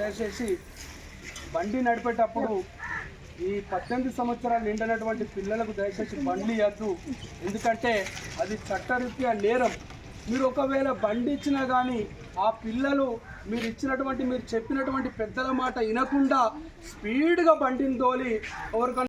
దయచేసి బండి నడిపేటప్పుడు ఈ పద్దెనిమిది సంవత్సరాలు నిండినటువంటి పిల్లలకు దయచేసి బండ్లు ఇవ్వద్దు. ఎందుకంటే అది చట్టరీత్యా నేరం. మీరు ఒకవేళ బండి ఇచ్చినా కానీ ఆ పిల్లలు మీరు ఇచ్చినటువంటి మీరు చెప్పినటువంటి పెద్దల మాట వినకుండా స్పీడ్గా బండిని తోలి ఎవరికన్నా